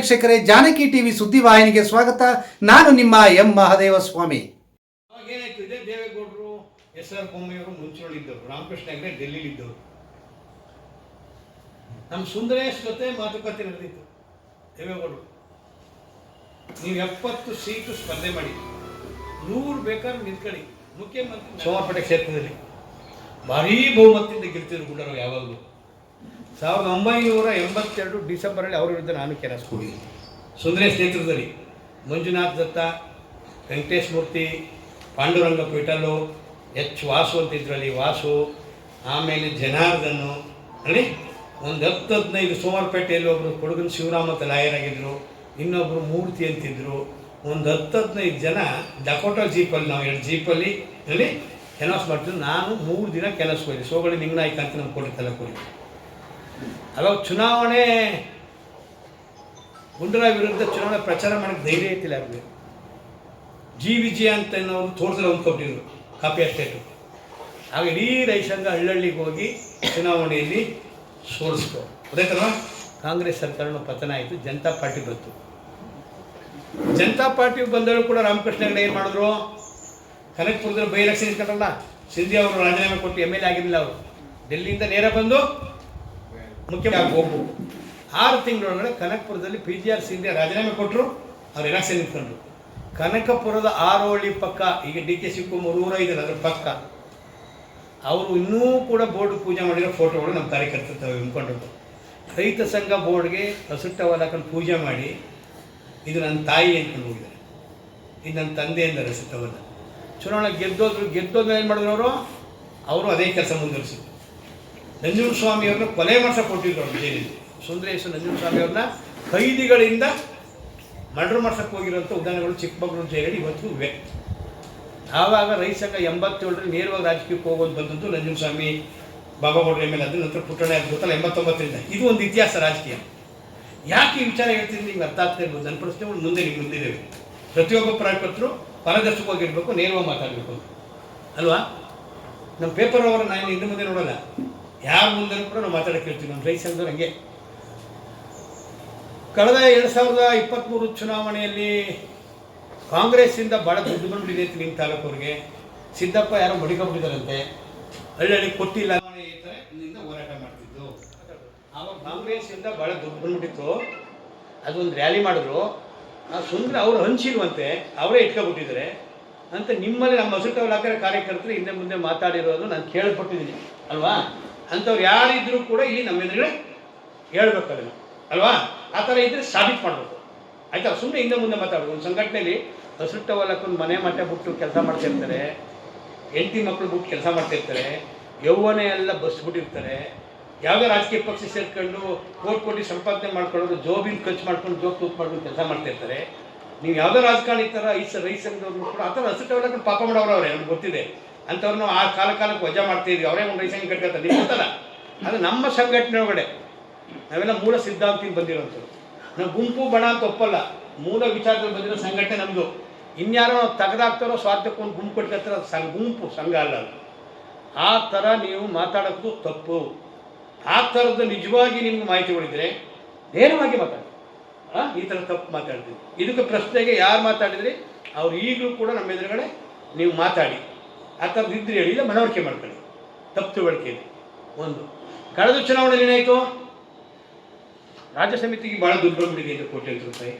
ವೀಕ್ಷಕರೇ ಜಾನಕಿ ಟಿವಿ ಸುದ್ದಿವಾಹಿನಿಗೆ ಸ್ವಾಗತ. ನಾನು ನಿಮ್ಮ ಎಂ ಮಹಾದೇವ ಸ್ವಾಮಿ ಅವಾಗ ಏನಾಯ್ತು ಇದೇ ದೇವೇಗೌಡರು ಎಸ್ ಆರ್ ಬೊಮ್ಮೆಯವರು ಮುಂಚೂಣಿದ್ದವರು ರಾಮಕೃಷ್ಣ ಹೆಗಡೆ ಡೆಲ್ಲಿಲಿದ್ದವರು ನಮ್ಮ ಸುಂದರೇಶ್ ಜೊತೆ ಮಾತುಕತೆ ನಡೆದಿತ್ತು ದೇವೇಗೌಡರು. ನೀವು ಎಪ್ಪತ್ತು ಸೀಟು ಸ್ಪರ್ಧೆ ಮಾಡಿ ನೂರು ಬೇಕಾದ್ರೆ ನಿಂತ್ಕೊಳ್ಳಿ. ಮುಖ್ಯಮಂತ್ರಿ ಸೋಮಾಪೇಟೆ ಕ್ಷೇತ್ರದಲ್ಲಿ. ಭಾರೀ ಬಹುಮತದಿಂದ ಗೆಲ್ತಿದ್ರು ಗುಂಡರು ಯಾವಾಗಲೂ. ಸಾವಿರದ ಒಂಬೈನೂರ ಎಂಬತ್ತೆರಡು ಡಿಸೆಂಬರಲ್ಲಿ ಅವರ ವಿರುದ್ಧ ನಾನು ಕೆಲಸ ಕೊಡಿ ಸುಂದರೇಶ್ ನೇತೃತ್ವದಲ್ಲಿ ಮಂಜುನಾಥ್ ದತ್ತ, ವೆಂಕಟೇಶ್ ಮೂರ್ತಿ, ಪಾಂಡುರಂಗ ಪೀಠಲು ಎಚ್ ವಾಸು ಅಂತ ಇದ್ರಲ್ಲಿ ವಾಸು, ಆಮೇಲೆ ಜನಾರ್ದನ್ನು ಅಲ್ಲಿ ಒಂದು ಹತ್ತು ಹದಿನೈದು ಸೋಮವಾರಪೇಟೆಯಲ್ಲಿ ಒಬ್ಬರು ಕೊಡಗಿನ ಶಿವರಾಮ ಅಂತ ಲಾಯರ್ ಆಗಿದ್ರು ಇನ್ನೊಬ್ಬರು ಮೂರ್ತಿ ಅಂತಿದ್ರು, ಒಂದು ಹತ್ತು ಹದಿನೈದು ಜನ ಡಕೋಟಾ ಜೀಪಲ್ಲಿ ನಾವು ಎರಡು ಜೀಪಲ್ಲಿ ಅಲ್ಲಿ ಕೆಲಸ ಮಾಡ್ತಿದ್ವಿ ನಾನು ಮೂರು ದಿನ ಕೆಲಸ ಹೋಯ್ತು ಸೋಗಳಿ ನಿಂಗನಾಯ್ಕ ಅಂತ ನಮ್ಮ ಕೊಡಿ ಕೊಡಿ ಅವಾಗ ಚುನಾವಣೆ ಗುಂಡರ ವಿರುದ್ಧ ಚುನಾವಣೆ ಪ್ರಚಾರ ಮಾಡಕ್ಕೆ ಧೈರ್ಯ ಐತಿಲ್ಲ ಅವ್ರಿಗೆ ಜಿ. ವಿಜಯ ಅಂತ ಅವ್ರು ತೋರಿಸಲು ಅಂದ್ಕೊಟ್ಟಿದ್ರು ಕಾಪಿ ಅಷ್ಟೇಟು ಆಗ ಇಡೀ ರೈಸಂಗ ಹಳ್ಳಹಳ್ಳಿಗೆ ಹೋಗಿ ಚುನಾವಣೆಯಲ್ಲಿ ಸೋಲಿಸ್ಕೊ ಥರ ಕಾಂಗ್ರೆಸ್ ಸರ್ಕಾರನ ಪತನ ಆಯಿತು, ಜನತಾ ಪಾರ್ಟಿ ಬಂತು. ಜನತಾ ಪಾರ್ಟಿ ಬಂದವರು ಕೂಡ ರಾಮಕೃಷ್ಣ ಹೆಗಡೆ ಏನು ಮಾಡಿದ್ರು? ಕನಕಪುರದಲ್ಲಿ ಬೈ ಎಲೆಕ್ಷನ್ ಇಟ್ಕೊಂಡ್ರಲ್ಲ ಸಿಂಧಿ ಅವರು ರಾಜೀನಾಮೆ ಕೊಟ್ಟು ಎಂ ಎಲ್ ಎ ಆಗಿರಲಿಲ್ಲ ಅವರು. ಡೆಲ್ಲಿಯಿಂದ ನೇರ ಬಂದು ಮುಖ್ಯವಾಗಿ ಒಬ್ಬರು ಆರು ತಿಂಗಳೊಳಗಡೆ ಕನಕಪುರದಲ್ಲಿ ಪಿ ಜಿ ಆರ್ ಸಿಂಧೆ ರಾಜೀನಾಮೆ ಕೊಟ್ಟರು ಅವ್ರು ಎಲೆಕ್ಷನ್ ನಿಂತ್ಕೊಂಡ್ರು ಕನಕಪುರದ ಆರೋಳಿ ಪಕ್ಕ ಈಗ ಡಿ ಕೆ ಶಿವಕುಮಾರ್ ಊರ ಇದ್ದಾರೆ ಅದ್ರ ಪಕ್ಕ. ಅವರು ಇನ್ನೂ ಕೂಡ ಬೋರ್ಡ್ ಪೂಜೆ ಮಾಡಿರೋ ಫೋಟೋಗಳು ನಮ್ಮ ಕಾರ್ಯಕರ್ತರು ಹಿಂದ್ಕೊಂಡ್ರು ರೈತ ಸಂಘ ಬೋರ್ಡ್ಗೆ ಹಸುಟ್ಟ ಹಾಕೊಂಡು ಪೂಜೆ ಮಾಡಿ ಇದು ನನ್ನ ತಾಯಿ ಅಂದ್ಕೊಂಡು ಹೋಗಿದ್ದಾರೆ. ಇದು ನನ್ನ ತಂದೆ ಎಂದರೆ ಹಸುಟ್ಟವಲ್ಲ ಚುನಾವಣೆ ಗೆದ್ದೋದ್ರು ಗೆದ್ದೋದ್ರೆ ಏನು ಮಾಡಿದ್ರು ಅವರು? ಅವರು ಅದೇ ಕೆಲಸ ಮುಂದುವರಿಸಿದ್ರು. ನಂಜುನ ಸ್ವಾಮಿಯವ್ರನ್ನ ಕೊಲೆ ಮಾಡ್ಸ ಕೊಟ್ಟಿದ್ರು ಅವ್ರು ಜೈಲಿಗೆ. ಸುಂದರೇಶ ಸ್ವಾಮಿ ಸ್ವಾಮಿಯವ್ರನ್ನ ಕೈದಿಗಳಿಂದ ಮರ್ಡರ್ ಮಾಡ್ಸಕ್ಕೆ ಹೋಗಿರೋಂಥ ಉದಾಹರಣೆಗಳು ಚಿಕ್ಕಮಗಳೂರು ಜೈಲಲ್ಲಿ ಇವತ್ತು ಇವೆ. ಆವಾಗ ರೈತ ಎಂಬತ್ತೇಳರಲ್ಲಿ ನೇರವಾಗಿ ರಾಜಕೀಯಕ್ಕೆ ಹೋಗೋದು ಬಂದದ್ದು ನಂಜುನ್ ಸ್ವಾಮಿ ಬಾಬಾ ಗೌಡ್ರ ಮೇಲೆ ಅದು ನಂತರ ಪುಟ್ಟಣ ಗೊತ್ತಲ್ಲ, ಎಂಬತ್ತೊಂಬತ್ತರಿಂದ. ಇದು ಒಂದು ಇತಿಹಾಸ ರಾಜಕೀಯ. ಯಾಕೆ ಈ ವಿಚಾರ ಹೇಳ್ತೀನಿ ನಿಮ್ಗೆ ಅರ್ಥ ಆಗ್ತಾ ಇರ್ಬೋದು? ನನ್ನ ಪ್ರಶ್ನೆಗಳು ಮುಂದೆ ನಿಮ್ಗೆ ಮುಂದಿದ್ದೇವೆ ಪ್ರತಿಯೊಬ್ಬ ಕಾರ್ಯಕರ್ತರು ಪಾರದರ್ಶಕವಾಗಿರಬೇಕು ನೇರವಾಗಿ ಮಾತಾಡಬೇಕು ಅಲ್ವಾ? ನಮ್ಮ ಪೇಪರ್ ಅವರ ನಾನು ಇನ್ನು ಮುಂದೆ ನೋಡಲ್ಲ. ಯಾರ ಮುಂದೆ ಕೂಡ ನಾವು ಮಾತಾಡಕ್ಕೆ ಹೇಳ್ತೀವಿ ನಮ್ಮ ರೈತ ಸಂಘದವ್ರು ಹಂಗೆ. ಕಳೆದ ಎರಡು ಸಾವಿರದ ಇಪ್ಪತ್ತ್ಮೂರು ಚುನಾವಣೆಯಲ್ಲಿ ಕಾಂಗ್ರೆಸ್ಸಿಂದ ಭಾಳ ದುಡ್ಡು ಬಂದ್ಬಿಟ್ಟಿದೆ ನಿಮ್ಮ ತಾಲೂಕವ್ರಿಗೆ. ಸಿದ್ದಪ್ಪ ಯಾರೋ ಮಡಿಕೊಂಡ್ಬಿಟ್ಟಿದ್ದಾರಂತೆ. ಹಳ್ಳಿ ಹಳ್ಳಿ ಕೊಟ್ಟಿಲ್ಲ ಇಲ್ಲಿಂದ ಹೋರಾಟ ಮಾಡ್ತಿದ್ದು. ಆವಾಗ ಕಾಂಗ್ರೆಸ್ಸಿಂದ ಭಾಳ ದುಡ್ಡು ಬಂದ್ಬಿಟ್ಟಿತ್ತು. ಅದೊಂದು ರ್ಯಾಲಿ ಮಾಡಿದ್ರು. ಆ ಸುಂದರ ಅವರು ಹಂಚಿರುವಂತೆ, ಅವರೇ ಇಟ್ಕೊಬಿಟ್ಟಿದ್ದಾರೆ. ಅಂತ ನಿಮ್ಮಲ್ಲಿ ನಮ್ಮ ಹಸುಟವ್ ಹಾಕಿರೋ ಕಾರ್ಯಕರ್ತರು ಹಿಂದೆ ಮುಂದೆ ಮಾತಾಡಿರೋದು ನಾನು ಕೇಳ್ಪಟ್ಟಿದ್ದೀನಿ. ಅಲ್ವಾ? ಅಂಥವ್ರು ಯಾರಿದ್ರೂ ಕೂಡ ಇಲ್ಲಿ ನಮ್ಮ ಎದುರುಗಡೆ ಹೇಳ್ಬೇಕು ಅದನ್ನು. ಅಲ್ವಾ? ಆ ಥರ ಇದ್ರೆ ಸಾಬೀತು ಮಾಡಬೇಕು. ಆಯ್ತಾ? ಸುಮ್ಮನೆ ಹಿಂದೆ ಮುಂದೆ ಮಾತಾಡೋದು ಒಂದು ಸಂಘಟನೆಯಲ್ಲಿ ಹಸುಟ್ಟ ಹೊಲಕ್ಕೊಂದು ಮನೆ ಮಟ್ಟೆ ಬಿಟ್ಟು ಕೆಲಸ ಮಾಡ್ತಿರ್ತಾರೆ ಹೆಂಡತಿ ಮಕ್ಕಳು ಬಿಟ್ಟು ಕೆಲಸ ಮಾಡ್ತಿರ್ತಾರೆ ಯೌವನ ಎಲ್ಲ ಬಸ್ಬಿಟ್ಟಿರ್ತಾರೆ ಯಾವುದೇ ರಾಜಕೀಯ ಪಕ್ಷ ಸೇರ್ಕೊಂಡು ಕೋಟಿ ಕೋಟಿ ಸಂಪಾದನೆ ಮಾಡ್ಕೊಳ್ಳೋದು, ಜೋಬಿನ ಖರ್ಚು ಮಾಡ್ಕೊಂಡು ಜೋಬ್ ತೂತ್ ಮಾಡ್ಕೊಂಡು ಕೆಲಸ ಮಾಡ್ತಿರ್ತಾರೆ ನೀವು ಯಾವುದೋ ರಾಜಕಾರಣಿ ಥರ ಐಸ ರೈಸ್ ಕೂಡ ಆ ಥರ ಹಸುಟ್ಟ ಹೊಲಕ್ಕೆ ಪಾಪ ಮಾಡೋರು ಅವ್ರೆ ನಮ್ಗೆ ಗೊತ್ತಿದೆ. ಅಂಥವ್ರನ್ನ ಆ ಕಾಲ ಕಾಲಕ್ಕೆ ವಜಾ ಮಾಡ್ತಿದ್ವಿ. ಅವರೇ ಒಂದು ರೈಸಂಗ್ ಕಟ್ಕೊತಾರೆ. ನಿಮ್ಗೆ ಗೊತ್ತಲ್ಲ? ಅದು ನಮ್ಮ ಸಂಘಟನೆ ಒಳಗಡೆ. ನಾವೆಲ್ಲ ಮೂಲ ಸಿದ್ಧಾಂತಿಗೆ ಬಂದಿರೋಂಥದ್ದು. ನಾವು ಗುಂಪು ಬಣ ಅಂತ ಒಪ್ಪಲ್ಲ. ಮೂಲ ವಿಚಾರದಲ್ಲಿ ಬಂದಿರೋ ಸಂಘಟನೆ ನಮ್ಮದು ಇನ್ಯಾರೋ ನಾವು ತೆಗೆದಾಕ್ತಾರೋ ಸ್ವಾರ್ಥಕ್ಕೆ ಒಂದು ಗುಂಪು ಕಟ್ಕೋತಾರೆ. ಅದು ಸಂಘ ಗುಂಪು ಸಂಘ ಅಲ್ಲ ಅದು. ಆ ಥರ ನೀವು ಮಾತಾಡೋದು ತಪ್ಪು. ಆ ಥರದ್ದು ನಿಜವಾಗಿ ನಿಮ್ಗೆ ಮಾಹಿತಿಗಳಿದ್ರೆ ನೇರವಾಗಿ ಮಾತಾಡಿ. ಆ, ಈ ಥರ ತಪ್ಪು ಮಾತಾಡ್ತೀವಿ. ಇದಕ್ಕೆ ಪ್ರಶ್ನೆಗೆ ಯಾರು ಮಾತಾಡಿದ್ರಿ? ಅವ್ರು ಈಗಲೂ ಕೂಡ ನಮ್ಮ ಎದುರುಗಡೆ ನೀವು ಮಾತಾಡಿ. ಆ ಥರದ್ದು ಇದ್ರೆ ಹೇಳಿ, ಇಲ್ಲ ಮನವರಿಕೆ ಮಾಡ್ಕೊಳ್ಳಿ. ತಪ್ಪು ತಿಳುವಳಿಕೆ ಇದೆ. ಒಂದು. ಕಳೆದ ಚುನಾವಣೆಯಲ್ಲಿ ಏನಾಯಿತು? ರಾಜ್ಯ ಸಮಿತಿಗೆ ಭಾಳ ದುಡ್ಡು ಬಂದ್ಬಿಟ್ಟಿದೆ ಇದು ಕೋಟ್ಯಾಂತರ ರೂಪಾಯಿ.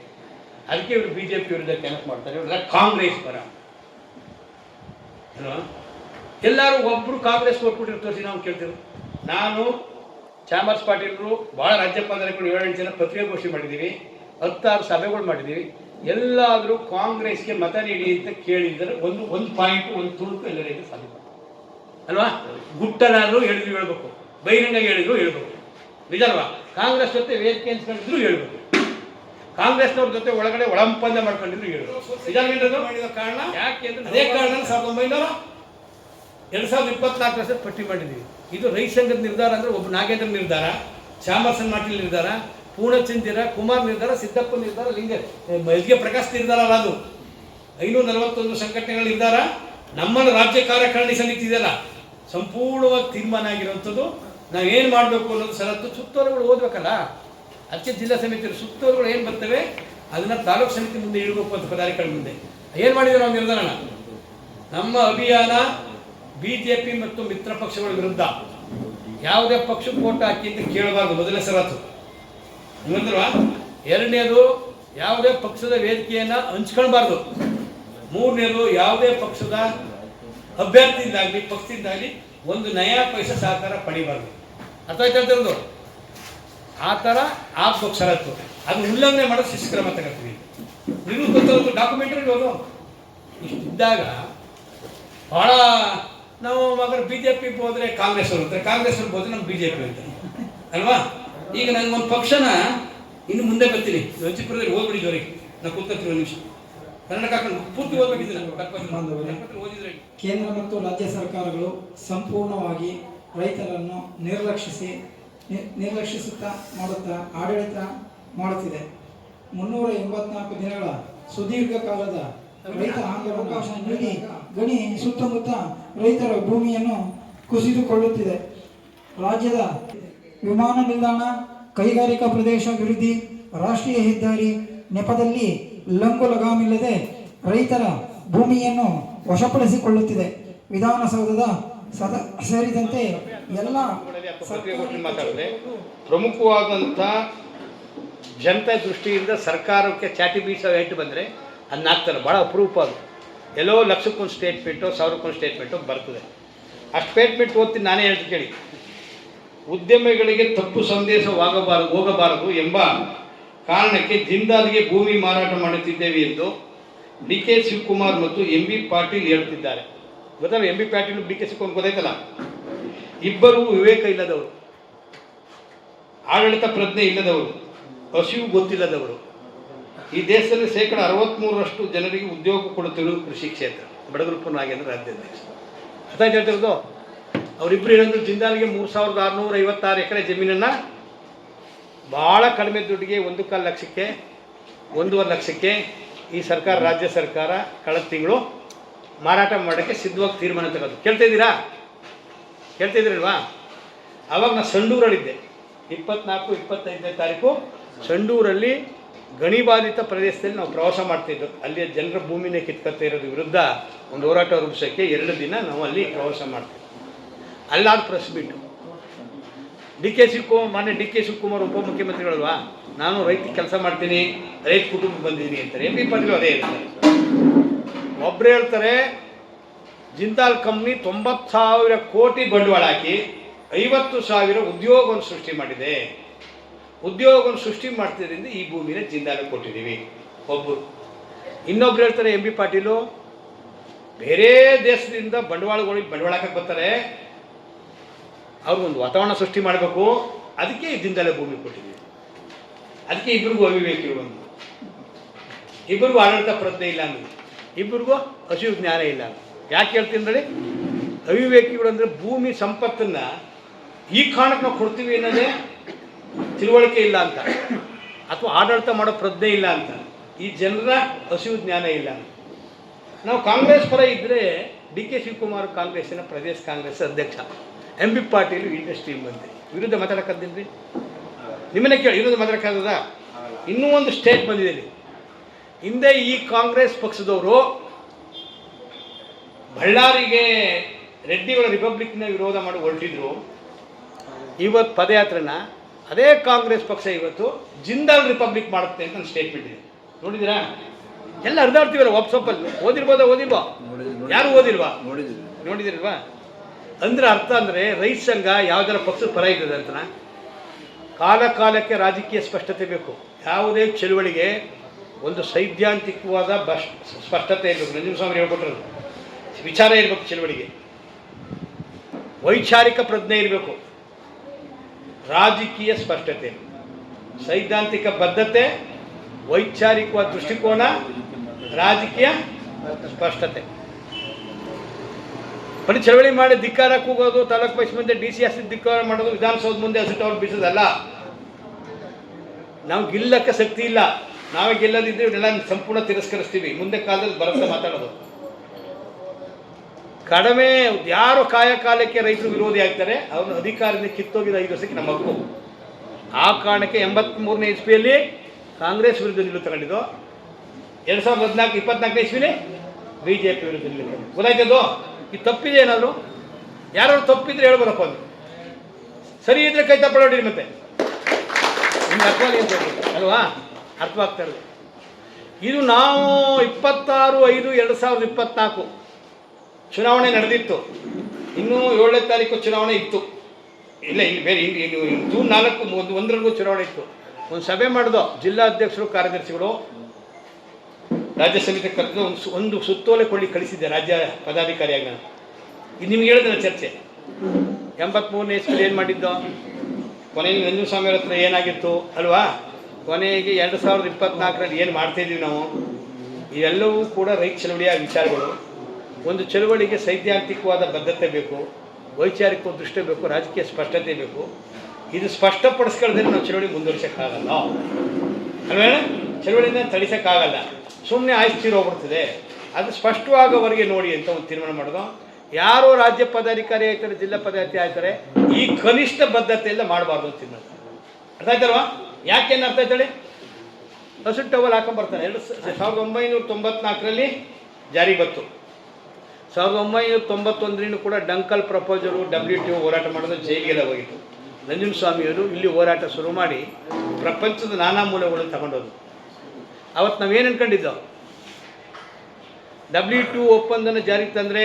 ಅದಕ್ಕೆ ಇವರು ಬಿ ಜೆ ಪಿ ವಿರುದ್ಧ ಕೆಲಸ ಮಾಡ್ತಾರೆ. ಇವರೆಲ್ಲ ಕಾಂಗ್ರೆಸ್ ಪರ. ಅಲ್ವಾ? ಎಲ್ಲರೂ ಒಬ್ಬರು ಕಾಂಗ್ರೆಸ್ ಕೊಟ್ಬಿಟ್ಟಿರು ತೋರಿಸಿ ನಾವು ಕೇಳ್ತೀವಿ. ನಾನು, ಚಾಮರ್ಸ್ ಪಾಟೀಲರು ಭಾಳ ರಾಜ್ಯಪಾಲರು ಏಳೆಂಟು ಜನ ಪತ್ರಿಕಾಗೋಷ್ಠಿ ಮಾಡಿದ್ದೀವಿ. ಹತ್ತಾರು ಸಭೆಗಳು ಮಾಡಿದ್ದೀವಿ. ಎಲ್ಲಾದರೂ ಕಾಂಗ್ರೆಸ್ಗೆ ಮತ ನೀಡಿ ಅಂತ ಕೇಳಿದರೆ ಒಂದು ಒಂದು ಪಾಯಿಂಟ್ ಒಂದು ತುಣುಕು ಎಲ್ಲರಿಗೆ ಸಾಧ್ಯ ಅಲ್ವಾ? ಗುಟ್ಟನಾದರೂ ಹೇಳಿದ್ರು ಹೇಳ್ಬೇಕು. ಬಹಿರಂಗ ಹೇಳಿದ್ರು ಹೇಳ್ಬೇಕು. ನಿಜಲ್ವಾ? ಕಾಂಗ್ರೆಸ್ ಜೊತೆ ವೇದಿಕೆ ಅನ್ಸ್ಕೊಂಡಿದ್ರು ಹೇಳ್ಬೇಕು. ಕಾಂಗ್ರೆಸ್ನವ್ರ ಜೊತೆ ಒಳಗಡೆ ಒಳಂಪಂದ ಮಾಡ್ಕೊಂಡಿದ್ರು ಹೇಳ್ಬೇಕು. ನಿಜ ಮಾಡಿದ ಕಾರಣ? ಯಾಕೆ ಅಂದ್ರೆ ಅದೇ ಕಾರಣ ಸಾವಿರದ ಒಂಬೈನೂರ ಎರಡು ಸಾವಿರದ ಇಪ್ಪತ್ನಾಲ್ಕು ವರ್ಷ ಪಟ್ಟಿ ಮಾಡಿದ್ದೀವಿ ಇದು ರೈತ ಸಂಘದ ನಿರ್ಧಾರ ಅಂದರೆ ಒಬ್ಬ ನಾಗೇಂದ್ರ ನಿರ್ಧಾರ ಚಾಮರ್ಸನ್ ಮಾಟಿಲ್ ನಿರ್ಧಾರ ಪೂರ್ಣಚಂದಿರ ಕುಮಾರ್ ನಿರ್ಧಾರ, ಸಿದ್ದಪ್ಪ ನಿರ್ಧಾರ, ಲಿಂಗ. ಕೆ ಪ್ರಕಾಶ್ ನಿರ್ಧಾರ ಅಲ್ಲ ಅದು. ಐನೂರ ನಲವತ್ತೊಂದು ಸಂಘಟನೆಗಳ ನಿರ್ಧಾರ ನಮ್ಮನ್ನು ರಾಜ್ಯ ಕಾರ್ಯಕಾರಿಣಿ ಸಮಿತಿ ಇದೆಯಲ್ಲ, ಸಂಪೂರ್ಣವಾಗಿ ತೀರ್ಮಾನ ಆಗಿರುವಂಥದ್ದು. ನಾವೇನು ಮಾಡಬೇಕು ಅನ್ನೋದು ಸರತ್ತು ಸುತ್ತೋಲೆಗಳು ಓದಬೇಕಲ್ಲ. ಅಚ್ಚೆ ಜಿಲ್ಲಾ ಸಮಿತಿ ಸುತ್ತೋಲೆಗಳು ಏನು ಬರ್ತವೆ, ಅದನ್ನ ತಾಲೂಕು ಸಮಿತಿ ಮುಂದೆ ಇಡಬೇಕು ಅಂತ ಪದಾಧಿಕಾರಿ ಮುಂದೆ. ಏನು ಮಾಡಿದ್ರು ನಾವು ನಿರ್ಧಾರನ? ನಮ್ಮ ಅಭಿಯಾನ ಬಿಜೆಪಿ ಮತ್ತು ಮಿತ್ರ ಪಕ್ಷಗಳ ವಿರುದ್ಧ. ಯಾವುದೇ ಪಕ್ಷಕ್ಕೆ ಓಟ್ ಹಾಕಿ ಅಂತ ಕೇಳಬಾರ್ದು. ಮೊದಲನೇ ಸರತ್ತು ನಿಮ್ಮಂದ್ರವಾ ಎರಡನೇದು ಯಾವುದೇ ಪಕ್ಷದ ವೇದಿಕೆಯನ್ನ ಹಂಚ್ಕೊಳ್ಬಾರ್ದು. ಮೂರನೇದು ಯಾವುದೇ ಪಕ್ಷದ ಅಭ್ಯರ್ಥಿಯಿಂದಾಗಲಿ, ಪಕ್ಷದಿಂದಾಗಲಿ ಒಂದು ನಯಾ ಪೈಸೆ ಸಹಕಾರ ಪಡಿಬಾರ್ದು. ಅಥವಾ ಹೇಳ್ತಿರೋದು? ಆ ಥರ ಆ ಷರತ್ತು ಅದು ಉಲ್ಲಂಘನೆ ಮಾಡೋ ಶಿಸ್ತು ಕ್ರಮ ತಗೋತೀವಿ ನೀವು ಗೊತ್ತಿರೋದು ಡಾಕ್ಯುಮೆಂಟ್ರಿ ಇರೋದು? ಇಷ್ಟಿದ್ದಾಗ ಭಾಳ ನಾವು ಮಗ ಬಿ ಜೆ ಪಿ ಹೋದ್ರೆ ಕಾಂಗ್ರೆಸ್ ಅವರು ಕಾಂಗ್ರೆಸ್ ಹೋದ್ರೆ ನಮ್ಗೆ ಬಿ ಜೆ ಪಿ ಅಲ್ವಾ? ಈಗ ನನಗೆ ಒಂದು ಪಕ್ಷನ ಇನ್ನು ಮುಂದೆ ಬರ್ತೀನಿ. ಲಂಚಿಪುರದಲ್ಲಿ ಹೋಗ್ಬಿಡಿ ಜೋರಿಗೆ ನಾವು ಕೂತ್ಕೊತೀವಿ ನಿಮಿಷ. ಪೂರ್ತಿ ಕೇಂದ್ರ ಮತ್ತು ರಾಜ್ಯ ಸರ್ಕಾರಗಳು ಸಂಪೂರ್ಣವಾಗಿ ರೈತರನ್ನು ನಿರ್ಲಕ್ಷಿಸಿ ನಿರ್ಲಕ್ಷಿಸುತ್ತಾ ಮಾಡುತ್ತಾ, ಆಡಳಿತ ಮಾಡುತ್ತಿದೆ. ಮುನ್ನೂರ ಎಂಬತ್ನಾಲ್ಕು ದಿನಗಳ ಸುದೀರ್ಘ ಕಾಲದ ರೈತ ಅವಕಾಶ ನೀಡಿ ಗಣಿ ಸುತ್ತಮುತ್ತ ರೈತರ ಭೂಮಿಯನ್ನು ಕುಸಿದುಕೊಳ್ಳುತ್ತಿದೆ. ರಾಜ್ಯದ ವಿಮಾನ ನಿಲ್ದಾಣ, ಕೈಗಾರಿಕಾ ಪ್ರದೇಶ ಅಭಿವೃದ್ಧಿ, ರಾಷ್ಟ್ರೀಯ ಹೆದ್ದಾರಿ, ನೆಪದಲ್ಲಿ ಲಂಗು ಲಗಾಮಿಲ್ಲದೆ ರೈತರ ಭೂಮಿಯನ್ನು ವಶಪಡಿಸಿಕೊಳ್ಳುತ್ತಿದೆ. ವಿಧಾನಸೌಧದ ಸದ, ಸೇರಿದಂತೆ ಎಲ್ಲ ಪ್ರಮುಖವಾದಂಥ ಜನತೆ ದೃಷ್ಟಿಯಿಂದ ಸರ್ಕಾರಕ್ಕೆ ಚಾಟಿ ಬೀಸೋ ಏಟು ಬಂದರೆ ಅದನ್ನ ಹಾಕ್ತಾರೆ. ಭಾಳ ಅಪರೂಪ ಅದು. ಎಲ್ಲೋ ಲಕ್ಷಕ್ಕೊಂದು ಸ್ಟೇಟ್ಮೆಂಟು ಸಾವಿರಕ್ಕೊಂದು ಸ್ಟೇಟ್ಮೆಂಟು ಬರ್ತದೆ. ಆ ಸ್ಟೇಟ್ಮೆಂಟ್ ಓದ್ತೀನಿ, ನಾನೇ ಹೇಳ್ತೀನಿ ಕೇಳಿ. ಉದ್ಯಮಿಗಳಿಗೆ ತಪ್ಪು ಸಂದೇಶವಾಗಬಾರದು ಹೋಗಬಾರದು ಎಂಬ ಕಾರಣಕ್ಕೆ ಜಿಂದಾಲ್ಗೆ ಭೂಮಿ ಮಾರಾಟ ಮಾಡುತ್ತಿದ್ದೇವೆ ಎಂದು ಡಿ ಕೆ ಶಿವಕುಮಾರ್ ಮತ್ತು ಎಂ ಬಿ ಪಾಟೀಲ್ ಹೇಳ್ತಿದ್ದಾರೆ ಗೊತ್ತಲ್ಲ M B Patil D K Shivakumar ಗೊತ್ತಾಯ್ತಲ್ಲ? ಇಬ್ಬರೂ ವಿವೇಕ ಇಲ್ಲದವರು, ಆಡಳಿತ ಪ್ರಜ್ಞೆ ಇಲ್ಲದವರು, ಹಸಿವು ಗೊತ್ತಿಲ್ಲದವರು. ಈ ದೇಶದಲ್ಲಿ ಶೇಕಡ ಅರವತ್ತ್ಮೂರರಷ್ಟು ಜನರಿಗೆ ಉದ್ಯೋಗ ಕೊಡುತ್ತಿರುವುದು ಕೃಷಿ ಕ್ಷೇತ್ರ ಬಡಗುರುಪ ನಾಗೇಂದ್ರ ರಾಜ್ಯಾಧ್ಯಕ್ಷ ಅರ್ಥ ಹೇಳ್ತಿರೋದು? ಅವರಿಬ್ಬರು ಏನಂದ್ರು ಜಿಂದಾಲ್ಗೆ ಮೂರು ಸಾವಿರದ ಆರುನೂರ ಐವತ್ತಾರು ಎಕರೆ ಜಮೀನನ್ನು ಭಾಳ ಕಡಿಮೆ ದುಡ್ಡಿಗೆ ಒಂದು ಕಾಲು ಲಕ್ಷಕ್ಕೆ, ಒಂದೂವರೆ ಲಕ್ಷಕ್ಕೆ ಈ ಸರ್ಕಾರ, ರಾಜ್ಯ ಸರ್ಕಾರ ಕಳೆದ ತಿಂಗಳು ಮಾರಾಟ ಮಾಡೋಕ್ಕೆ ಸಿದ್ಧವಾಗಿ ತೀರ್ಮಾನ ತಗೋದು ಕೇಳ್ತಾ ಇದ್ದೀರಾ? ಕೇಳ್ತಾ ಇದ್ದೀರಲ್ವಾ ಆವಾಗ ನಾನು ಸಂಡೂರಲ್ಲಿದ್ದೆ. ಇಪ್ಪತ್ನಾಲ್ಕು, ಇಪ್ಪತ್ತೈದನೇ ತಾರೀಕು ಸಂಡೂರಲ್ಲಿ ಗಣಿಬಾಧಿತ ಪ್ರದೇಶದಲ್ಲಿ ನಾವು ಪ್ರವಾಸ ಮಾಡ್ತಿದ್ದು, ಅಲ್ಲಿಯ ಜನರ ಭೂಮಿನೇ ಕಿತ್ಕೊಳ್ತಾ ಇರೋದ್ರ ವಿರುದ್ಧ ಒಂದು ಹೋರಾಟ ರೂಪಿಸೋಕ್ಕೆ ಎರಡು ದಿನ ನಾವು ಅಲ್ಲಿ ಪ್ರವಾಸ ಮಾಡ್ತೀವಿ ಅಲ್ಲಾದ press meet D K Shivakumar, ಮಾನ್ಯ ಡಿ ಕೆ ಶಿವಕುಮಾರ್ ಉಪಮುಖ್ಯಮಂತ್ರಿಗಳಲ್ವಾ? ನಾನು ರೈತ ಕೆಲಸ ಮಾಡ್ತೀನಿ, ರೈತ ಕುಟುಂಬ ಬಂದಿದ್ದೀನಿ ಅಂತಾರೆ. ಎಂ ಪಿ ಪಾಟೀಲ್ ಅದೇ ಒಬ್ರು ಹೇಳ್ತಾರೆ, ಜಿಂದಾಲ್ ಕಂಪ್ನಿ ತೊಂಬತ್ತು ಸಾವಿರ ಕೋಟಿ ಬಂಡವಾಳ ಹಾಕಿ ಐವತ್ತು ಸಾವಿರ ಉದ್ಯೋಗವನ್ನು ಸೃಷ್ಟಿ ಮಾಡಿದೆ. ಉದ್ಯೋಗವನ್ನು ಸೃಷ್ಟಿ ಮಾಡ್ತಿದ್ದರಿಂದ ಈ ಭೂಮಿನ ಜಿಂದಾಲ್ ಕೊಟ್ಟಿದ್ದೀವಿ. ಒಬ್ಬರು ಇನ್ನೊಬ್ರು ಹೇಳ್ತಾರೆ, ಎಂ ಬಿ ಪಾಟೀಲು, ಬೇರೆ ದೇಶದಿಂದ ಬಂಡವಾಳಗಳಿಗೆ ಬಂಡವಾಳ ಹಾಕಕ್ಕೆ ಬರ್ತಾರೆ. ಅವ್ರಿಗೊಂದು ವಾತಾವರಣ ಸೃಷ್ಟಿ ಮಾಡಬೇಕು. ಅದಕ್ಕೆ ಇದ್ದಿಂದಲೇ ಭೂಮಿ ಕೊಟ್ಟಿದ್ದೀವಿ ಅದಕ್ಕೆ ಇಬ್ಬರಿಗೂ ಅವಿವೇಕ ಒಂದು. ಇಬ್ಬರಿಗೂ ಆಡಳಿತ ಪ್ರಜ್ಞೆ ಇಲ್ಲ ಅಂದ್ರೆ. ಇಬ್ಬರಿಗೂ ಹಸಿವು ಜ್ಞಾನ ಇಲ್ಲ. ಯಾಕೆ ಹೇಳ್ತೀನಿ ನೋಡಿ ಅವಿವೇಕಿಗಳು ಅಂದರೆ ಭೂಮಿ ಸಂಪತ್ತನ್ನ ಈ ಕಾರಣಕ್ಕೆ ನಾವು ಕೊಡ್ತೀವಿ ಅನ್ನೋದೇ ತಿಳುವಳಿಕೆ ಇಲ್ಲ ಅಂತ. ಅಥವಾ ಆಡಳಿತ ಮಾಡೋ ಪ್ರಜ್ಞೆ ಇಲ್ಲ ಅಂತ. ಈ ಜನರ ಹಸಿವು ಜ್ಞಾನ ಇಲ್ಲ. ನಾವು ಕಾಂಗ್ರೆಸ್ ಪರ ಇದ್ದರೆ ಡಿ ಕೆ ಶಿವಕುಮಾರ್ ಕಾಂಗ್ರೆಸ್ಸಿನ ಪ್ರದೇಶ ಕಾಂಗ್ರೆಸ್ ಅಧ್ಯಕ್ಷ. ಎಂ ಬಿ ಪಾಟೀಲ್ ಇಂಡಸ್ಟ್ರಿ ಮಂತ್ರಿ. ವಿರುದ್ಧ ಮಾತಾಡೋಕ್ಕಂತೀನಿ ನಿಮ್ಮನ್ನೇ ಕೇಳಿ ವಿರುದ್ಧ ಮಾತಾಡೋಕ್ಕಾಗದ ಇನ್ನೂ ಒಂದು ಸ್ಟೇಟ್ ಬಂದಿದೆ ಇಲ್ಲಿ. ಹಿಂದೆ ಈ ಕಾಂಗ್ರೆಸ್ ಪಕ್ಷದವರು ಬಳ್ಳಾರಿಗೆ ರೆಡ್ಡಿಗಳ ರಿಪಬ್ಲಿಕ್ನ ವಿರೋಧ ಮಾಡಿ ಹೊರಟಿದ್ರು. ಇವತ್ತು ಪದಯಾತ್ರೆನ ಅದೇ ಕಾಂಗ್ರೆಸ್ ಪಕ್ಷ ಇವತ್ತು ಜಿಂದಾಲ್ ರಿಪಬ್ಲಿಕ್ ಮಾಡುತ್ತೆ ಅಂತ ಒಂದು ಸ್ಟೇಟ್ಮೆಂಟ್ ಇದೆ. ನೋಡಿದಿರಾ ಎಲ್ಲ ಹರಿದಾಡ್ತೀವಲ್ಲ ವಾಟ್ಸಪ್ಪಲ್ಲಿ ಓದಿರ್ಬೋದಾ ಓದಿಲ್ವಾ? ಯಾರು ಓದಿಲ್ವಾ? ನೋಡಿದಿರಲ್ವಾ? ಅಂದ್ರೆ ಅರ್ಥ ಅಂದರೆ ರೈತ ಸಂಘ ಯಾವ್ದಾರ ಪಕ್ಷದ ಪರ ಇದ್ದದೆ ಅಂತ. ಕಾಲ ಕಾಲಕ್ಕೆ ರಾಜಕೀಯ ಸ್ಪಷ್ಟತೆ ಬೇಕು. ಯಾವುದೇ ಚಳುವಳಿಗೆ ಒಂದು ಸೈದ್ಧಾಂತಿಕವಾದ ಸ್ಪಷ್ಟತೆ ಇರಬೇಕು. ನಂಜುಸ್ವಾಮಿ ಹೇಳ್ಕೊಟ್ರು ವಿಚಾರ ಇರಬೇಕು ಚಳುವಳಿಗೆ. ವೈಚಾರಿಕ ಪ್ರಜ್ಞೆ ಇರಬೇಕು. ರಾಜಕೀಯ ಸ್ಪಷ್ಟತೆ. ಸೈದ್ಧಾಂತಿಕ ಬದ್ಧತೆ, ವೈಚಾರಿಕವಾದ ದೃಷ್ಟಿಕೋನ, ರಾಜಕೀಯ ಸ್ಪಷ್ಟತೆ. ಬರೀ ಚಳವಳಿ ಮಾಡಿ ಧಿಕ್ಕಾರ ಕೂಗೋದು, ತಾಲೂಕು ಪಕ್ಷ ಮುಂದೆ ಡಿ ಸಿ ಎಸ್ ಧಿಕ್ಕಾರ ಮಾಡೋದು, ವಿಧಾನಸೌಧ ಮುಂದೆ ಹಸಿಟ್ಟು ಅವ್ರು ಬೀಸೋದಲ್ಲ? ನಾವು ಗೆಲ್ಲಕ್ಕೆ ಶಕ್ತಿ ಇಲ್ಲ. ನಾವೇ ಗೆಲ್ಲದಿದ್ರೆ ಇವನ್ನೆಲ್ಲ ಸಂಪೂರ್ಣ ತಿರಸ್ಕರಿಸ್ತೀವಿ. ಮುಂದೆ ಕಾಲದಲ್ಲಿ ಬರುತ್ತೆ ಮಾತಾಡೋದು. ಕಡಿಮೆ ಯಾರು ಕಾಯಕಾಲಕ್ಕೆ ರೈತರು ವಿರೋಧಿ ಆಗ್ತಾರೆ. ಅವ್ರನ್ನ ಅಧಿಕಾರದಿಂದ ಕಿತ್ತೋಗಿದ ಐದು ವರ್ಷಕ್ಕೆ ನಮ್ಮ ಹಕ್ಕು. ಆ ಕಾರಣಕ್ಕೆ ಎಂಬತ್ತ್ಮೂರನೇ ಇಸ್ವಿಯಲ್ಲಿ ಕಾಂಗ್ರೆಸ್ ವಿರುದ್ಧ ನಿಲ್ಲು ತಗೊಂಡಿದ್ದು. ಎರಡು ಸಾವಿರದ ಹದಿನಾಲ್ಕು, ಇಪ್ಪತ್ನಾಲ್ಕನೇ ಇಸ್ವಿಲಿ ಬಿ ಜೆ ಪಿ ವಿರುದ್ಧ ನಿಲ್ಲು ತಗೊಂಡು ಇದು ತಪ್ಪಿದೆ ಏನಾದರೂ? ಯಾರು ತಪ್ಪಿದ್ರೆ ಹೇಳ್ಬೋದಪ್ಪ ಅದು. ಸರಿ ಇದ್ರೆ ಕೈ ತಪ್ಪಳೋಡಿ ಮತ್ತೆ. ನಿಮ್ಗೆ ಅರ್ಥವಾಗಿ ಅಂತ ಅಲ್ವಾ? ಅರ್ಥವಾಗ್ತಾ ಇರೋದು. ಇದು ನಾವು ಇಪ್ಪತ್ತಾರು, ಐದು, ಎರಡು ಸಾವಿರದ ಇಪ್ಪತ್ನಾಲ್ಕು ಚುನಾವಣೆ ನಡೆದಿತ್ತು. ಇನ್ನೂ ಏಳನೇ ತಾರೀಕು ಚುನಾವಣೆ ಇತ್ತು. ಇಲ್ಲ, ಇಲ್ಲಿ ಬೇರೆ, ಇಲ್ಲಿ ಜೂನ್ ನಾಲ್ಕು, ಒಂದು, ಒಂದರವರೆಗೂ ಚುನಾವಣೆ ಇತ್ತು. ಒಂದು ಸಭೆ ಮಾಡಿದೋ ಜಿಲ್ಲಾಧ್ಯಕ್ಷರು, ಕಾರ್ಯದರ್ಶಿಗಳು. ರಾಜ್ಯ ಸಮಿತಿ ಕರೆದು ಒಂದು ಒಂದು ಸುತ್ತೋಲೆ ಕೊಳ್ಳಿ ಕಳಿಸಿದ್ದೆ ರಾಜ್ಯ ಪದಾಧಿಕಾರಿಯಾಗಿ ನಾನು. ಇದು ನಿಮ್ಗೆ ಹೇಳಿದ್ರೆ ಚರ್ಚೆ. ಎಂಬತ್ಮೂರನೇ ಇಸ್ವಿಲಿ ಏನು ಮಾಡಿದ್ದು? ಕೊನೆಗೆ ಸ್ವಾಮಿ ಹತ್ರ ಏನಾಗಿತ್ತು? ಅಲ್ವಾ? ಕೊನೆಗೆ ಎರಡು ಸಾವಿರದ ಇಪ್ಪತ್ನಾಲ್ಕರಲ್ಲಿ ಏನು ಮಾಡ್ತಾಯಿದ್ದೀವಿ ನಾವು? ಇವೆಲ್ಲವೂ ಕೂಡ ರೈತ ಚಳವಳಿಯ ವಿಚಾರಗಳು. ಒಂದು ಚಳವಳಿಗೆ ಸೈದ್ಧಾಂತಿಕವಾದ ಬದ್ಧತೆ ಬೇಕು ವೈಚಾರಿಕ ದೃಷ್ಟಿ ಬೇಕು, ರಾಜಕೀಯ ಸ್ಪಷ್ಟತೆ ಬೇಕು. ಇದು ಸ್ಪಷ್ಟಪಡಿಸ್ಕೊಳ್ದ್ರೆ ನಾವು ಚಳವಳಿ ಮುಂದುವರಿಸೋಕ್ಕಾಗಲ್ಲ. ಅಲ್ವೇನ? ಚಳವಳಿನ ತಡಿಸೋಕ್ಕಾಗಲ್ಲ. ಸುಮ್ಮನೆ ಆಯ್ತು ಹೋಗ್ಬಿಡ್ತದೆ ಅದು ಸ್ಪಷ್ಟವಾಗೋವರೆಗೆ ನೋಡಿ ಅಂತ ಒಂದು ತೀರ್ಮಾನ ಮಾಡೋದು. ಯಾರು ರಾಜ್ಯ ಪದಾಧಿಕಾರಿ ಆಯ್ತಾರೆ, ಜಿಲ್ಲಾ ಪದಾಧಿಕಾರಿ ಆಯ್ತಾರೆ, ಈ ಕನಿಷ್ಠ ಬದ್ಧತೆಯಿಂದ ಮಾಡಬಾರ್ದು ಅಂತ ತೀರ್ಮಾನ. ಅರ್ಥ ಆಯ್ತಲ್ವಾ? ಯಾಕೆನು ಅರ್ಥ ಆಯ್ತಾಳೆ? ಹಸು ಟವಲ್ ಹಾಕೊಂಬರ್ತಾನೆ ಎರಡು ಸಾವಿರದ ಒಂಬೈನೂರ ತೊಂಬತ್ನಾಲ್ಕರಲ್ಲಿ ಜಾರಿ ಬಂತು. ಸಾವಿರದ ಒಂಬೈನೂರ ತೊಂಬತ್ತೊಂದರಿಂದ ಕೂಡ ಡಂಕಲ್ ಪ್ರಪೋಸರು ಡಬ್ಲ್ಯೂ ಟಿ ಹೋರಾಟ ಮಾಡೋದು ಜೈಲಿಗೆಲ್ಲ ಹೋಗಿತ್ತು. ನಂಜುನ ಸ್ವಾಮಿಯವರು ಇಲ್ಲಿ ಹೋರಾಟ ಶುರು ಮಾಡಿ ಪ್ರಪಂಚದ ನಾನಾ ಮೂಲಗಳನ್ನು ತಗೊಂಡೋದು ಅವತ್ತು ನಾವೇನು ಅನ್ಕೊಂಡಿದ್ದೋ? ಡಬ್ಲ್ಯೂ ಟು ಒಪ್ಪಂದನ ಜಾರಿಗೆ ತಂದರೆ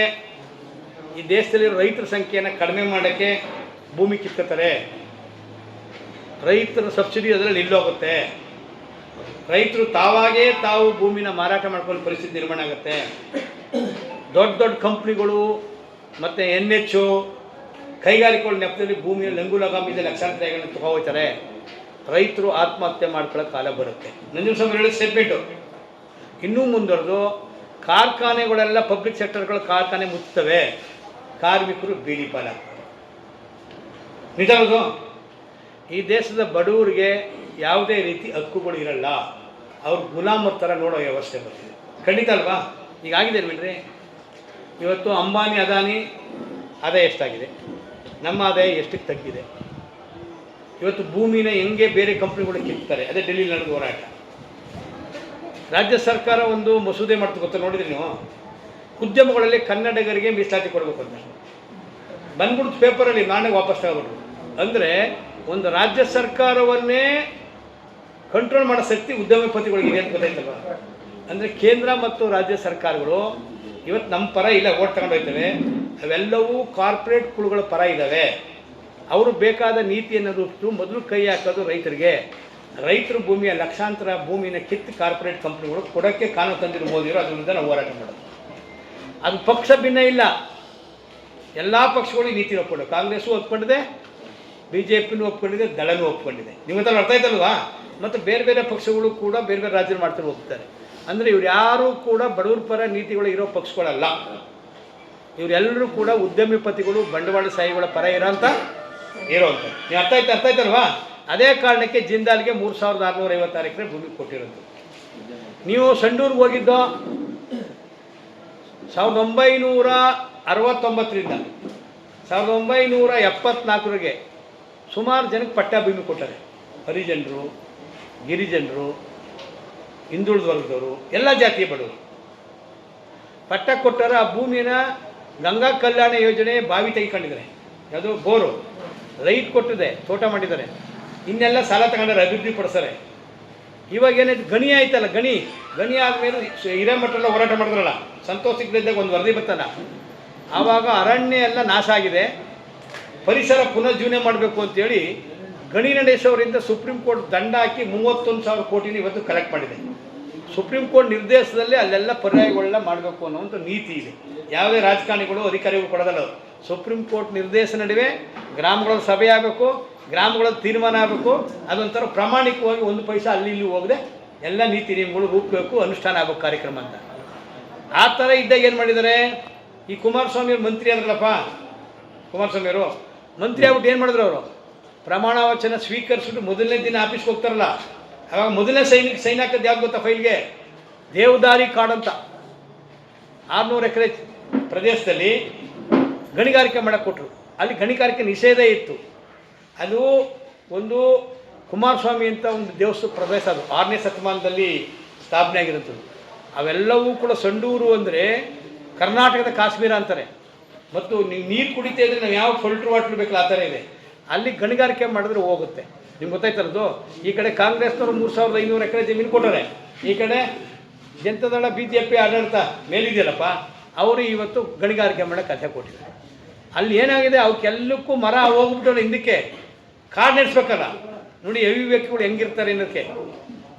ಈ ದೇಶದಲ್ಲಿ ರೈತರ ಸಂಖ್ಯೆಯನ್ನು ಕಡಿಮೆ ಮಾಡೋಕ್ಕೆ ಭೂಮಿ ಕಿತ್ಕೋತಾರೆ. ರೈತರ ಸಬ್ಸಿಡಿ ಅದರಲ್ಲಿ ನಿಲ್ಲೋಗುತ್ತೆ ರೈತರು ತಾವಾಗೇ ತಾವು ಭೂಮಿನ ಮಾರಾಟ ಮಾಡ್ಕೊಳ್ಳೋ ಪರಿಸ್ಥಿತಿ ನಿರ್ಮಾಣ ಆಗುತ್ತೆ. ದೊಡ್ಡ ದೊಡ್ಡ ಕಂಪ್ನಿಗಳು ಮತ್ತು ಎನ್ ಎಚ್ ಕೈಗಾರಿಕೆಗಳ ನೆಪದಲ್ಲಿ ಭೂಮಿಯ ಲಂಗು ಲಗಾಮಿದೆ ಲಕ್ಷಾಂತರ ತಗೋ ತಗೋಯ್ತಾರೆ ರೈತರು ಆತ್ಮಹತ್ಯೆ ಮಾಡ್ಕೊಳ್ಳೋ ಕಾಲ ಬರುತ್ತೆ. ನಂಜುನ ಸ್ವಾಮಿ ಹೇಳಿದ ಸ್ಟೇಟ್ಮೆಂಟು ಇನ್ನೂ ಮುಂದುವರೆದು, ಕಾರ್ಖಾನೆಗಳೆಲ್ಲ ಪಬ್ಲಿಕ್ ಸೆಕ್ಟರ್ಗಳು ಕಾರ್ಖಾನೆ ಮುಚ್ಚುತ್ತವೆ. ಕಾರ್ಮಿಕರು ಬೀದಿ ಪಾಲಾಗ್ತಾರೆ. ಈ ದೇಶದ ಬಡವರಿಗೆ ಯಾವುದೇ ರೀತಿ ಹಕ್ಕುಗಳು ಇರಲ್ಲ. ಅವ್ರ ಗುಲಾಮರ ಥರ ನೋಡೋ ವ್ಯವಸ್ಥೆ ಬರ್ತಿದೆ ಖಂಡಿತ ಅಲ್ವಾ? ಈಗ ಆಗಿದೆ ಬಿಡ್ರಿ ಇವತ್ತು ಅಂಬಾನಿ, ಅದಾನಿ ಆದಾಯ ಎಷ್ಟಾಗಿದೆ? ನಮ್ಮ ಆದಾಯ ಎಷ್ಟಕ್ಕೆ ತಗ್ಗಿದೆ? ಇವತ್ತು ಭೂಮಿನ ಹೆಂಗೆ ಬೇರೆ ಕಂಪ್ನಿಗಳು ಕಿತ್ತಾರೆ? ಅದೇ ಡೆಲ್ಲಿ ನಡೆದ ಹೋರಾಟ. ರಾಜ್ಯ ಸರ್ಕಾರ ಒಂದು ಮಸೂದೆ ಮಾಡ್ತು ಗೊತ್ತಾ? ನೋಡಿದ್ರಿ ನೀವು? ಉದ್ಯಮಗಳಲ್ಲಿ ಕನ್ನಡಿಗರಿಗೆ ಮೀಸಲಾತಿ ಕೊಡಬೇಕು ಅಂತ. ಬಂದ್ಬಿಡ್ತು ಪೇಪರಲ್ಲಿ, ನಾನೇ ವಾಪಸ್ ತಗೊಬಿಟ್ರು ಅಂದರೆ ಒಂದು ರಾಜ್ಯ ಸರ್ಕಾರವನ್ನೇ ಕಂಟ್ರೋಲ್ ಮಾಡೋ ಶಕ್ತಿ ಉದ್ಯಮಪತಿಗಳಿಗೆ ಇದೆ ಅಂತ ಗೊತ್ತಾಯ್ತಲ್ವ? ಅಂದರೆ ಕೇಂದ್ರ ಮತ್ತು ರಾಜ್ಯ ಸರ್ಕಾರಗಳು ಇವತ್ತು ನಮ್ಮ ಪರ ಇಲ್ಲ, ಓಟ್ ತಗೊಂಡೋಗ್ತವೆ ಅವೆಲ್ಲವೂ ಕಾರ್ಪೊರೇಟ್ ಕುಳುಗಳ ಪರ ಇದ್ದಾವೆ ಅವರು ಬೇಕಾದ ನೀತಿಯನ್ನು ರೂಪಿಸು ಮೊದಲು ಕೈ ಹಾಕೋದು ರೈತರಿಗೆ. ರೈತರು ಭೂಮಿಯ ಲಕ್ಷಾಂತರ ಭೂಮಿನ ಕಿತ್ತು ಕಾರ್ಪೊರೇಟ್ ಕಂಪ್ನಿಗಳು ಕೊಡೋಕ್ಕೆ ಕಾನೂನು ತಂದಿರು ಮೋದಿಯವರು ಅದರಿಂದ ನಾವು ಹೋರಾಟ ಮಾಡೋದು. ಅದು ಪಕ್ಷ ಭಿನ್ನ ಇಲ್ಲ. ಎಲ್ಲ ಪಕ್ಷಗಳಿಗೆ ನೀತಿ ಒಪ್ಕೊಂಡು ಕಾಂಗ್ರೆಸ್ಸು ಒಪ್ಕೊಂಡಿದೆ ಬಿ ಜೆ ಪಿನೂ ಒಪ್ಕೊಂಡಿದೆ, ದಳನೂ ಒಪ್ಕೊಂಡಿದೆ. ಹತ್ರ ಅರ್ಥ ಆಯ್ತಲ್ವಾ? ಮತ್ತು ಬೇರೆ ಬೇರೆ ಪಕ್ಷಗಳು ಕೂಡ ಬೇರೆ ಬೇರೆ ರಾಜ್ಯ ಮಾಡ್ತಾರೆ ಹೋಗ್ತಾರೆ ಅಂದರೆ ಇವ್ರು ಯಾರೂ ಕೂಡ ಬಡವ್ರ ಪರ ನೀತಿಗಳು ಇರೋ ಪಕ್ಷಗಳಲ್ಲ. ಇವರೆಲ್ಲರೂ ಕೂಡ ಉದ್ಯಮಿಪತಿಗಳು ಬಂಡವಾಳ ಸಾಹಿಗಳ ಪರ ಇರೋಂಥ ಇರೋಂಥ ನೀವು ಅರ್ಥ ಆಯ್ತು, ಅರ್ಥ ಆಯ್ತಲ್ವಾ? ಅದೇ ಕಾರಣಕ್ಕೆ ಜಿಂದಾಲ್ಗೆ ಮೂರು ಸಾವಿರದ ಆರುನೂರ ಐವತ್ತಾರು ಎಕರೆ ಭೂಮಿ ಕೊಟ್ಟಿರೋದು. ನೀವು ಸಂಡೂರ್ಗೆ ಹೋಗಿದ್ದು ಸಾವಿರದ ಒಂಬೈನೂರ ಅರವತ್ತೊಂಬತ್ತರಿಂದ ಸಾವಿರದ ಒಂಬೈನೂರ ಎಪ್ಪತ್ನಾಲ್ಕರಿಗೆ ಸುಮಾರು ಜನಕ್ಕೆ ಪಟ್ಟ ಭೂಮಿ ಕೊಟ್ಟಾರೆ. ಹರಿಜನರು, ಗಿರಿಜನರು, ಹಿಂದುಳಿದ ವರ್ಗದವರು, ಎಲ್ಲ ಜಾತಿಯ ಬಡವರು. ಪಟ್ಟ ಕೊಟ್ಟರೆ ಆ ಭೂಮಿನ ಗಂಗಾ ಕಲ್ಯಾಣ ಯೋಜನೆ ಬಾವಿ ತೆಗೆಕೊಂಡಿದ್ದಾರೆ. ಅದು ಬೋರು? ಲೈಟ್ ಕೊಟ್ಟಿದೆ, ತೋಟ ಮಾಡಿದ್ದಾರೆ. ಇನ್ನೆಲ್ಲ ಸಾಲ ತಗೊಂಡಾರೆ ಅಭಿವೃದ್ಧಿ ಪಡಿಸ್ತಾರೆ. ಇವಾಗ ಏನಾಯ್ತು ಗಣಿ ಆಯ್ತಲ್ಲ, ಗಣಿ. ಗಣಿ ಆದಮೇಲೆ ಮಟ್ಟಲ್ಲ ಹೋರಾಟ ಮಾಡಿದ್ರಲ್ಲ, ಸಂತೋಷ ಸಿಗದಿದ್ದಾಗ ಒಂದು ವರದಿ ಬರ್ತಲ್ಲ ಆವಾಗ ಅರಣ್ಯ ಎಲ್ಲ ನಾಶ ಆಗಿದೆ. ಪರಿಸರ ಪುನರ್ಜೀವನೆ ಮಾಡಬೇಕು ಅಂತೇಳಿ ಗಣಿ ನಡೆಸೋರಿಂದ ಸುಪ್ರೀಂ ಕೋರ್ಟ್ ದಂಡ ಹಾಕಿ ಮೂವತ್ತೊಂದು ಸಾವಿರ ಕೋಟಿನ ಇವತ್ತು ಕಲೆಕ್ಟ್ ಮಾಡಿದೆ. ಸುಪ್ರೀಂ ಕೋರ್ಟ್ ನಿರ್ದೇಶದಲ್ಲಿ ಅಲ್ಲೆಲ್ಲ ಪರ್ಯಾಯಗಳನ್ನ ಮಾಡಬೇಕು ಅನ್ನೋ ಒಂದು ನೀತಿ ಇದೆ. ಯಾವುದೇ ರಾಜಕಾರಣಿಗಳು ಅಧಿಕಾರಿಗಳು ಕೊಡೋದಲ್ಲ. ಸುಪ್ರೀಂ ಕೋರ್ಟ್ ನಿರ್ದೇಶ ನಡುವೆ ಗ್ರಾಮಗಳ ಸಭೆ ಆಗಬೇಕು ಗ್ರಾಮಗಳ ತೀರ್ಮಾನ ಆಗಬೇಕು, ಅದೊಂಥರ ಪ್ರಾಮಾಣಿಕವಾಗಿ ಒಂದು ಪೈಸಾ ಅಲ್ಲಿ ಇಲ್ಲಿ ಹೋಗದೆ ಎಲ್ಲ ನೀತಿ ನಿಯಮಗಳು ರೂಪಬೇಕು, ಅನುಷ್ಠಾನ ಆಗಬೇಕು ಕಾರ್ಯಕ್ರಮ ಅಂತ. ಆ ಥರ ಇದ್ದಾಗ ಏನು ಮಾಡಿದ್ದಾರೆ? ಈ ಕುಮಾರಸ್ವಾಮಿ ಅವರು ಮಂತ್ರಿ ಅಂದ್ರಲ್ಲಪ್ಪ, ಕುಮಾರಸ್ವಾಮಿ ಅವರು, ಮಂತ್ರಿ ಆಗ್ಬಿಟ್ಟು ಏನು ಮಾಡಿದ್ರು ಅವರು? ಪ್ರಮಾಣ ವಚನ ಸ್ವೀಕರಿಸ್ಬಿಟ್ಟು ಮೊದಲನೇ ದಿನ ಆಫೀಸ್ಗೆ ಹೋಗ್ತಾರಲ್ಲ, ಅವಾಗ ಮೊದಲನೇ ಸೈನ್ ಸೈನ್ ಹಾಕೋದು ಯಾವ್ದು ಗೊತ್ತಾ ಫೈಲ್ಗೆ? ದೇವದಾರಿ ಕಾಡು ಅಂತ ಆರುನೂರು ಎಕರೆ ಪ್ರದೇಶದಲ್ಲಿ ಗಣಿಗಾರಿಕೆ ಮಾಡಕ್ಕೆ ಕೊಟ್ಟರು ಅಲ್ಲಿ ಗಣಿಗಾರಿಕೆ ನಿಷೇಧ ಇತ್ತು. ಅದು ಒಂದು ಕುಮಾರಸ್ವಾಮಿ ಅಂತ ಒಂದು ದೇವಸ್ಥಾನ ಪ್ರದೇಶ ಅದು. ಆರನೇ ಶತಮಾನದಲ್ಲಿ ಸ್ಥಾಪನೆ ಆಗಿರುತ್ತದೆ ಅವೆಲ್ಲವೂ ಕೂಡ ಸಂಡೂರು ಅಂದರೆ ಕರ್ನಾಟಕದ ಕಾಶ್ಮೀರ ಅಂತಾರೆ. ಮತ್ತು ನೀವು ನೀರು ಕುಡಿತಾ ಇದ್ರೆ ನಾವು ಯಾವ ಫಿಲ್ಟರ್ ವಾಟರ್ ಬೇಕಲ್ಲ ಆ ಥರ ಇದೆ. ಅಲ್ಲಿ ಗಣಿಗಾರಿಕೆ ಮಾಡಿದ್ರೆ ಹೋಗುತ್ತೆ. ನಿಮ್ಗೆ ಗೊತ್ತಾಯ್ತಲ್ಲದು ಈ ಕಡೆ ಕಾಂಗ್ರೆಸ್ನವರು ಮೂರು ಸಾವಿರದ ಐನೂರು ಎಕರೆ ಜಮೀನು ಕೊಟ್ಟರೆ ಈ ಕಡೆ ಜನತಾದಳ ಬಿ ಜೆ ಪಿ ಆಡಳಿತ ಮೇಲಿದೆಯಲ್ಲಪ್ಪ, ಅವರು ಇವತ್ತು ಗಣಿಗಾರಿಕೆ ಮಾಡೋಕ್ಕೆ ಕಥೆ ಕೊಟ್ಟಿದ್ದಾರೆ. ಅಲ್ಲಿ ಏನಾಗಿದೆ? ಅವಕ್ಕೆಲ್ಲಕ್ಕೂ ಮರ ಹೋಗ್ಬಿಟ್ಟು ಹಿಂದಕ್ಕೆ. ಕಾಡು ನಡೆಸ್ಬೇಕಲ್ಲ? ನೋಡಿ ಹೆವಿ ವ್ಯಕ್ತಿಗಳು ಹೆಂಗಿರ್ತಾರೆ ಅನ್ನೋದಕ್ಕೆ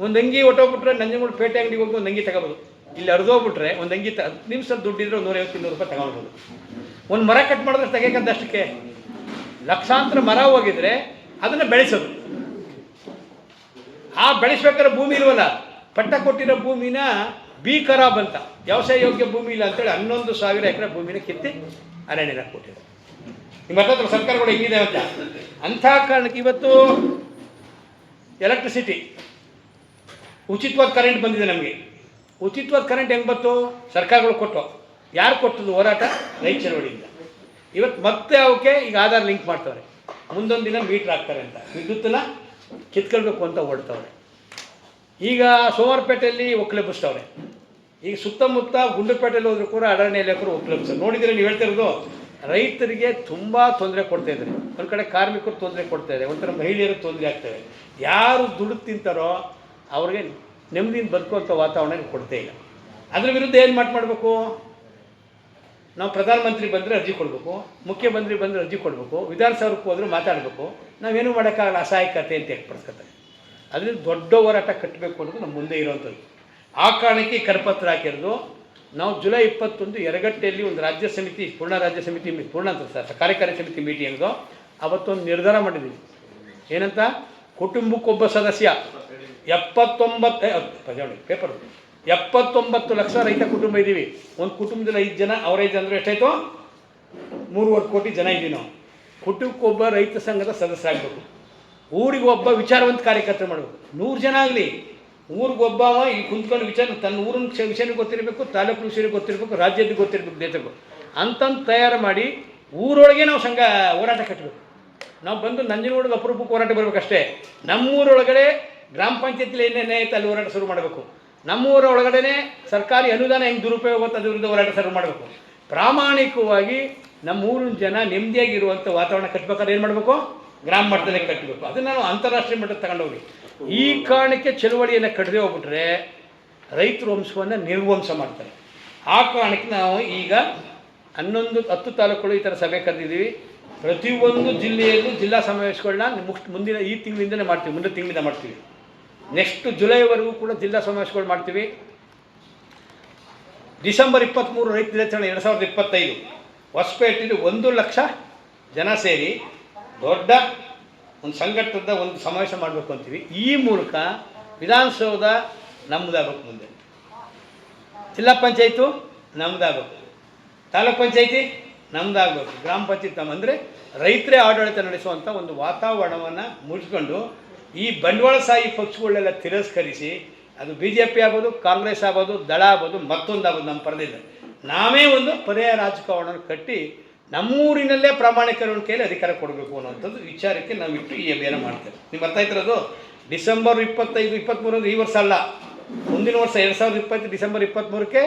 ಒಂದು ಅಂಗಿ ಹೊಟ್ಟೋಗ್ಬಿಟ್ರೆ ನಂಜನಗೂಡು ಪೇಟೆ ಅಂಗಡಿಗೆ ಹೋಗಿ ಒಂದು ಅಂಗಿ ತಗೋಬೋದು. ಇಲ್ಲಿ ಹರಿದೋಗ್ಬಿಟ್ರೆ ಒಂದು ಅಂಗಿ ತ ಹತ್ತು ನಿಮಿಷದ ದುಡ್ಡಿದ್ರೆ ಒಂದು ನೂರೈವತ್ತು, ಇನ್ನೂರು ರೂಪಾಯಿ ತಗೊಳ್ಬೋದು ಒಂದು ಮರ ಕಟ್ ಮಾಡಿದ್ರೆ ತೆಗೆಯಕ್ಕಂತಷ್ಟಕ್ಕೆ ಲಕ್ಷಾಂತರ ಮರ ಹೋಗಿದ್ರೆ ಅದನ್ನು ಬೆಳೆಸೋದು. ಆ ಬೆಳೆಸ್ಬೇಕಾದ್ರೆ ಭೂಮಿ ಇಲ್ವಲ್ಲ? ಪಟ್ಟ ಕೊಟ್ಟಿರೋ ಭೂಮಿನ ಬಿ ಖರಾಬ್ ಅಂತ ವ್ಯವಸಾಯ ಯೋಗ್ಯ ಭೂಮಿ ಇಲ್ಲ ಅಂತೇಳಿ ಹನ್ನೊಂದು ಸಾವಿರ ಎಕರೆ ಭೂಮಿನ ಕಿತ್ತಿ ಅರಣ್ಯನ ಕೊಟ್ಟಿದ್ದಾರೆ. ನಿಮ್ಮ ಹತ್ರ ಸರ್ಕಾರಗಳು ಹೆಂಗಿದೆ ಅಂತ ಅಂಥ ಕಾರಣಕ್ಕೆ ಇವತ್ತು ಎಲೆಕ್ಟ್ರಿಸಿಟಿ ಉಚಿತವಾದ ಕರೆಂಟ್ ಬಂದಿದೆ ನಮಗೆ. ಉಚಿತವಾದ ಕರೆಂಟ್ ಹೆಂಗೆ ಬಂತು? ಸರ್ಕಾರಗಳು ಕೊಟ್ಟು ಯಾರು ಕೊಟ್ಟದ್ದು ಹೋರಾಟ? ರೈತ ಚಳವಳಿಯಿಂದ ಇವತ್ತು ಮತ್ತೆ ಅವಕ್ಕೆ ಈಗ ಆಧಾರ್ ಲಿಂಕ್ ಮಾಡ್ತವ್ರೆ. ಮುಂದೊಂದು ದಿನ ಮೀಟ್ರ್ ಹಾಕ್ತಾರೆ ಅಂತ. ವಿದ್ಯುತ್ತನ್ನ ಕಿತ್ಕೊಳ್ಬೇಕು ಅಂತ ಹೊರಡ್ತವ್ರೆ. ಈಗ ಸೋಮವಾರಪೇಟೆಯಲ್ಲಿ ಒಕ್ಕಲೆಬ್ಬಿಸ್ತವ್ರೆ ಈಗ ಸುತ್ತಮುತ್ತ ಗುಂಡ್ಲುಪೇಟೆಯಲ್ಲಿ ಹೋದ್ರು ಕೂಡ ಅರಣ್ಯ ಇಲಾಖೆರು ಒಕ್ಕಲೆಬ್ಬಿಸ್ತಾರೆ ನೋಡಿದರೆ ನೀವು ಹೇಳ್ತಾ ಇರೋದು ರೈತರಿಗೆ ತುಂಬ ತೊಂದರೆ ಕೊಡ್ತಾ ಇದ್ದಾರೆ. ಒಂದು ಕಡೆ ಕಾರ್ಮಿಕರು ತೊಂದರೆ ಕೊಡ್ತಾ ಇದ್ದಾರೆ ಒಂಥರ ಮಹಿಳೆಯರು ತೊಂದರೆ ಆಗ್ತವೆ ಯಾರು ದುಡ್ಡು ತಿಂತಾರೋ ಅವ್ರಿಗೆ ನೆಮ್ಮದಿಯಿಂದ ಬದುಕುವಂಥ ವಾತಾವರಣ ಕೊಡ್ತೇ ಇಲ್ಲ. ಅದ್ರ ವಿರುದ್ಧ ಏನು ಮಾತು ಮಾಡಬೇಕು? ನಾವು ಪ್ರಧಾನಮಂತ್ರಿ ಬಂದರೆ ಅರ್ಜಿ ಕೊಡಬೇಕು, ಮುಖ್ಯಮಂತ್ರಿ ಬಂದರೆ ಅರ್ಜಿ ಕೊಡಬೇಕು, ವಿಧಾನಸೌಧಕ್ಕೆ ಹೋದ್ರೆ ಮಾತಾಡಬೇಕು. ನಾವೇನು ಮಾಡೋಕ್ಕಾಗಲ್ಲ, ಅಸಹಾಯಕತೆ ಅಂತ ಹೇಳ್ಪಡ್ಸ್ಕೊತಾರೆ ಅದರಿಂದ ದೊಡ್ಡ ಹೋರಾಟ ಕಟ್ಟಬೇಕು ಅನ್ನೋದು ನಮ್ಮ ಮುಂದೆ ಇರುವಂಥದ್ದು ಆ ಕಾರಣಕ್ಕೆ ಕರಪತ್ರ ಹಾಕಿರೋದು ನಾವು ಜುಲೈ ಇಪ್ಪತ್ತೊಂದು ಎರಗಟ್ಟೆಯಲ್ಲಿ ಒಂದು ರಾಜ್ಯ ಸಮಿತಿ, ಪೂರ್ಣ ರಾಜ್ಯ ಸಮಿತಿ, ಪೂರ್ಣ ಅಂತ ಸರ್ ಕಾರ್ಯಕಾರಿ ಸಮಿತಿ ಮೀಟಿಂಗ್ದು ಅವತ್ತೊಂದು ನಿರ್ಧಾರ ಮಾಡಿದ್ದೀವಿ. ಏನಂತ? ಕುಟುಂಬಕ್ಕೊಬ್ಬ ಸದಸ್ಯ ಎಪ್ಪತ್ತೊಂಬತ್ತು ಪೇಪರ್ ಎಪ್ಪತ್ತೊಂಬತ್ತು ಲಕ್ಷ ರೈತ ಕುಟುಂಬ ಇದ್ದೀವಿ. ಒಂದು ಕುಟುಂಬದಲ್ಲಿ ಐದು ಜನ ಅವ್ರ ಐದು ಅಂದ್ರೆ ಎಷ್ಟಾಯ್ತು? ಮೂರುವರೆ ಕೋಟಿ ಜನ ಇದ್ದೀವಿ ನಾವು. ಕುಟುಂಬಕ್ಕೊಬ್ಬ ರೈತ ಸಂಘದ ಸದಸ್ಯರಾಗಬೇಕು ಊರಿಗೆ ಒಬ್ಬ ವಿಚಾರವಂತ ಕಾರ್ಯಕರ್ತ ಮಾಡಬೇಕು. ನೂರು ಜನ ಆಗಲಿ. ಊರಿಗೆ ಒಬ್ಬ ಈ ಕುಂತ್ಕೊಂಡು ವಿಚಾರ, ತನ್ನ ಊರಿನ ವಿಷಯ ವಿಷಯನೂ ಗೊತ್ತಿರಬೇಕು, ತಾಲೂಕು ವಿಷಯ ಗೊತ್ತಿರಬೇಕು ರಾಜ್ಯದ ಗೊತ್ತಿರಬೇಕು ದೇಶಕ್ಕೂ ಅಂತಂದು ತಯಾರು ಮಾಡಿ ಊರೊಳಗೆ ನಾವು ಸಂಘ ಹೋರಾಟ ಕಟ್ಟಬೇಕು ನಾವು ಬಂದು ನಂಜನಗೂಡಿಗೆ ಅಪರೂಪಕ್ಕೆ ಹೋರಾಟ ಬರಬೇಕಷ್ಟೇ. ನಮ್ಮೂರೊಳಗಡೆ ಗ್ರಾಮ ಪಂಚಾಯತಿಲಿ ಏನೇನೇ ಐತೆ ಅಲ್ಲಿ ಹೋರಾಟ ಶುರು ಮಾಡಬೇಕು. ನಮ್ಮೂರ ಒಳಗಡೆ ಸರ್ಕಾರಿ ಅನುದಾನ ಹೆಂಗೆ ದುರುಪಯೋಗ ಅಂತ ಅದ್ರ ವಿರುದ್ಧ ಹೋರಾಟ ಶುರು ಮಾಡಬೇಕು. ಪ್ರಾಮಾಣಿಕವಾಗಿ ನಮ್ಮ ಊರಿನ ಜನ ನೆಮ್ಮದಿಯಾಗಿರುವಂಥ ವಾತಾವರಣ ಕಟ್ಟಬೇಕಾದ್ರೆ ಏನು ಮಾಡಬೇಕು? ಗ್ರಾಮ ಮಟ್ಟದಲ್ಲಿ ಕಟ್ಟಬೇಕು ಅದನ್ನು ನಾವು ಅಂತಾರಾಷ್ಟ್ರೀಯ ಮಟ್ಟಕ್ಕೆ ತಗೊಂಡೋಗಿ. ಈ ಕಾರಣಕ್ಕೆ ಚಳುವಳಿಯನ್ನು ಕಡಿದೇ ಹೋಗ್ಬಿಟ್ರೆ ರೈತರ ವಂಶವನ್ನು ನಿರ್ವಂಶ ಮಾಡ್ತಾರೆ. ಆ ಕಾರಣಕ್ಕೆ ನಾವು ಈಗ ಹನ್ನೊಂದು, ಹತ್ತು ತಾಲೂಕುಗಳು ಈ ಥರ ಸಭೆ ಕರೆದಿದ್ದೀವಿ. ಪ್ರತಿಯೊಂದು ಜಿಲ್ಲೆಯಲ್ಲೂ ಜಿಲ್ಲಾ ಸಮಾವೇಶಗಳನ್ನ ಮುಂದಿನ ಈ ತಿಂಗಳಿಂದಲೇ ಮಾಡ್ತೀವಿ, ಮುಂದಿನ ತಿಂಗಳಿಂದ ಮಾಡ್ತೀವಿ. ನೆಕ್ಸ್ಟ್ ಜುಲೈವರೆಗೂ ಕೂಡ ಜಿಲ್ಲಾ ಸಮಾವೇಶಗಳು ಮಾಡ್ತೀವಿ. ಡಿಸೆಂಬರ್ ಇಪ್ಪತ್ತ್ಮೂರು ರೈತ ದಿನಾಚರಣೆ ಎರಡು ಸಾವಿರದ ಇಪ್ಪತ್ತೈದು. ಹೊಸಪೇಟೆಯಲ್ಲಿ ಒಂದು ಲಕ್ಷ ಜನ ಸೇರಿ ದೊಡ್ಡ ಒಂದು ಸಂಘಟನದ ಒಂದು ಸಮಾವೇಶ ಮಾಡಬೇಕು ಅಂತೀವಿ. ಈ ಮೂಲಕ ವಿಧಾನಸೌಧ ನಮ್ಮದಾಗಬೇಕು ಮುಂದೆ. ಜಿಲ್ಲಾ ಪಂಚಾಯತು ನಮ್ಮದಾಗಬೇಕು ತಾಲೂಕ್ ಪಂಚಾಯತಿ ನಮ್ಮದಾಗಬೇಕು ಗ್ರಾಮ ಪಂಚಾಯತ್ ನಮ್ಮ ಅಂದರೆ ರೈತರೇ ಆಡಳಿತ ನಡೆಸುವಂಥ ಒಂದು ವಾತಾವರಣವನ್ನು ಮುಗಿಸ್ಕೊಂಡು ಈ ಬಂಡವಾಳಶಾಹಿ ಪಕ್ಷಗಳನ್ನೆಲ್ಲ ತಿರಸ್ಕರಿಸಿ ಅದು ಬಿ ಜೆ ಪಿ ಆಗ್ಬೋದು, ಕಾಂಗ್ರೆಸ್ ಆಗ್ಬೋದು, ದಳ ಆಗ್ಬೋದು, ಮತ್ತೊಂದಾಗ್ಬೋದು ನಮ್ಮ ಪರದಿಲ್ಲ ನಾವೇ ಒಂದು ಪರ್ಯಾಯ ರಾಜಕಾರಣ ಕಟ್ಟಿ ನಮ್ಮೂರಿನಲ್ಲೇ ಪ್ರಾಮಾಣಿಕರನ್ನು ಕೈಯಲ್ಲಿ ಅಧಿಕಾರ ಕೊಡಬೇಕು ಅನ್ನೋಂಥದ್ದು ವಿಚಾರಕ್ಕೆ ನಾವು ಇಟ್ಟು ಈ ಅಭಿಯಾನ ಮಾಡ್ತೇವೆ. ನೀವು ಬರ್ತಾ ಇತ್ತಿರೋದು ಡಿಸೆಂಬರ್ ಇಪ್ಪತ್ತೈದು ಇಪ್ಪತ್ತ್ಮೂರು ಈ ವರ್ಷ ಅಲ್ಲ. ಮುಂದಿನ ವರ್ಷ ಎರಡು ಸಾವಿರದ ಇಪ್ಪತ್ತು ಡಿಸೆಂಬರ್ ಇಪ್ಪತ್ತ್ಮೂರಕ್ಕೆ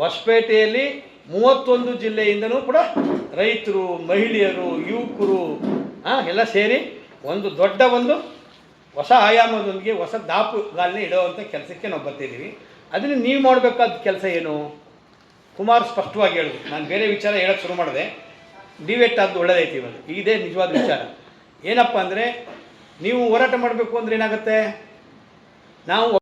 ಹೊಸಪೇಟೆಯಲ್ಲಿ ಮೂವತ್ತೊಂದು ಜಿಲ್ಲೆಯಿಂದನೂ ಕೂಡ ರೈತರು, ಮಹಿಳೆಯರು, ಯುವಕರು ಎಲ್ಲ ಸೇರಿ ಒಂದು ದೊಡ್ಡ ಒಂದು ಹೊಸ ಆಯಾಮದೊಂದಿಗೆ ಹೊಸ ದಾಪುಗಾಲನ್ನ ಇಡೋವಂಥ ಕೆಲಸಕ್ಕೆ ನಾವು ಬರ್ತಿದ್ದೀವಿ. ಅದನ್ನು ನೀವು ಮಾಡಬೇಕಾದ ಕೆಲಸ ಏನು? ಕುಮಾರ್ ಸ್ಪಷ್ಟವಾಗಿ ಹೇಳಿದ್ರು ನಾನು ಬೇರೆ ವಿಚಾರ ಹೇಳೋಕ್ಕೆ ಶುರು ಮಾಡಿದೆ. ಡಿವೇಟ್ ಆದ್ದು ಒಳ್ಳೆದೈತಿ ಇವಾಗ. ಇದೇ ನಿಜವಾದ ವಿಚಾರ. ಏನಪ್ಪ ಅಂದರೆ, ನೀವು ಹೋರಾಟ ಮಾಡಬೇಕು ಅಂದರೆ ಏನಾಗುತ್ತೆ? ನಾವು